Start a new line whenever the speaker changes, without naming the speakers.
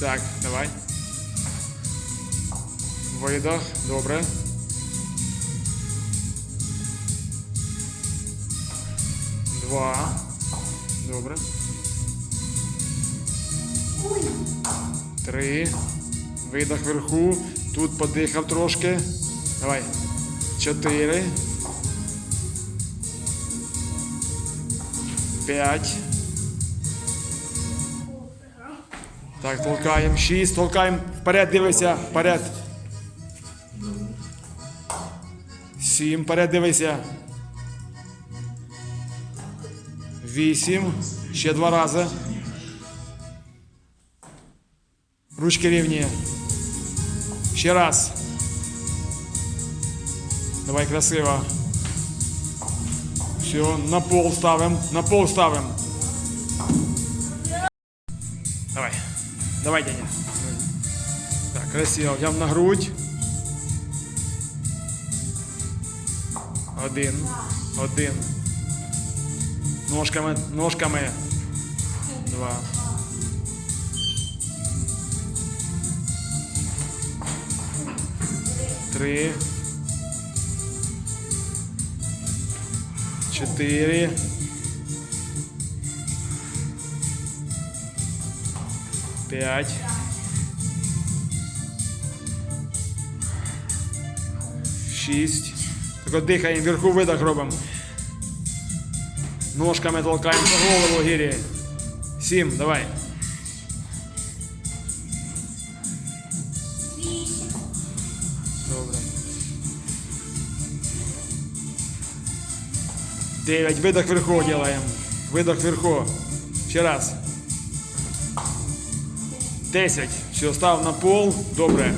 Так, давай. Видох, добре. Два. Добре. Три. Видох вверху. Тут подихав трошки. Давай. Чотири. П'ять. Так, толкаємо. Шість. Толкаємо. Вперед дивися. Вперед. Сім. Вперед дивися. Вісім. Ще два рази. Ручки рівні. Ще раз. Давай красиво. Все, на пол ставим. На пол ставим. Давай. Давай, Деня. Так, красиво. Взяв на грудь. Один. Один. Ножками, ножками. Два. Три. Чотири. П'ять. Шість. Так от дихаємо, вверху видох робимо. Ножками толкаємо за голову гірі. Сім, давай. Добре. Девять. Видох вверху делаем. Видох вверху. Ще раз. Десять. Все, став на пол. Добре.